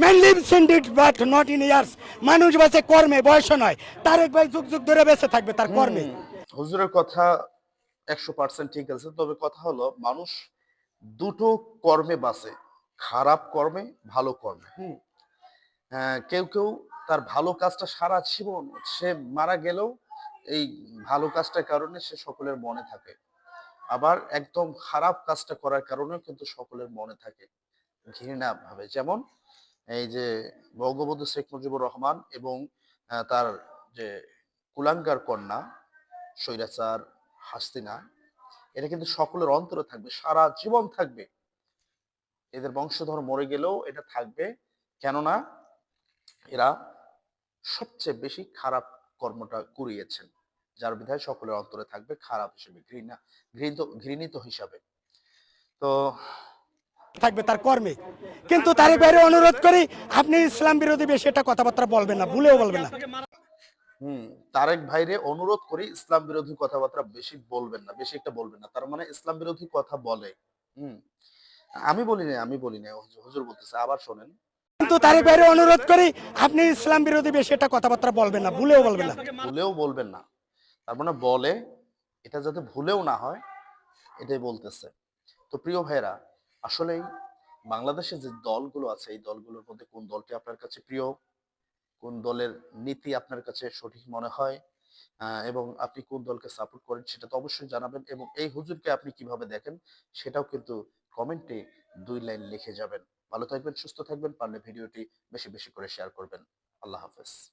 Man lives in but not in years মানুষ বাঁচে কর্মে বয়স নয়। তারেক ভাই যুগ যুগ ধরে বেঁচে থাকবে তার কর্মে। হুজুরের কথা একশো পার্সেন্ট ঠিক আছে তবে কথা হলো মানুষ দুটো কর্মে বাঁচে খারাপ কর্মে ভালো কর্মে। আহ, কেউ কেউ তার ভালো কাজটা সারা জীবন সে মারা গেলেও এই ভালো কাজটার কারণে সে সকলের মনে থাকে। আবার একদম খারাপ কাজটা করার কারণেও কিন্তু সকলের মনে থাকে ঘৃণা ভাবে যেমন এই যে বঙ্গবন্ধু শেখ মুজিবুর রহমান এবং তার যে কুলাঙ্গার কন্যা স্বৈরাচার হাসিনা এটা কিন্তু সকলের অন্তরে থাকবে, সারা জীবন থাকবে। এদের বংশধর মরে গেলেও এটা থাকবে। কেননা এরা সবচেয়ে বেশি খারাপ কর্মটা করিয়েছেন, যার বিধায় সকলের অন্তরে থাকবে খারাপ হিসেবে, ঘৃণা, ঘৃণিত ঘৃণিত হিসাবে। তো থাকবে তার কর্মে। কিন্তু তারেক ভাইয়ের অনুরোধ করি আপনি ইসলাম বিরোধী বেশি এটা কথাবার্তা বলবেন না ভুলেও বলবেন না। হুম তারেক ভাইরে অনুরোধ করি ইসলাম বিরোধী কথাবার্তা বেশি বলবেন না বেশি একটা বলবেন না। তার মানে ইসলাম বিরোধী কথা বলে। হুম আমি বলি না আমি বলি না হুজুর- বলতেছে আবার শোনেন। কিন্তু তারেক ভাইয়ের অনুরোধ করি আপনি ইসলাম বিরোধী বেশি এটা কথাবার্তা বলবেন না ভুলেও বলবেন না। ভুলেও বলবেন না। তার মানে বলে এটা যাতে ভুলেও না হয় এটাই বলতেছে। তো প্রিয় ভাইরা আসলেই বাংলাদেশে যে দলগুলো আছে, এই দলগুলোর মধ্যে কোন দলটি আপনার কাছে প্রিয়? কোন দলের নীতি আপনার কাছে সঠিক মনে হয়? এবং আপনি কোন দলকে সাপোর্ট করেন সেটা তো অবশ্যই জানাবেন এবং এই হুজুরকে আপনি কীভাবে দেখেন সেটাও কিন্তু কমেন্টে দুই লাইন লিখে যাবেন। ভালো থাকবেন, সুস্থ থাকবেন, পারলে ভিডিওটি বেশি বেশি করে শেয়ার করবেন। আল্লাহ হাফেজ।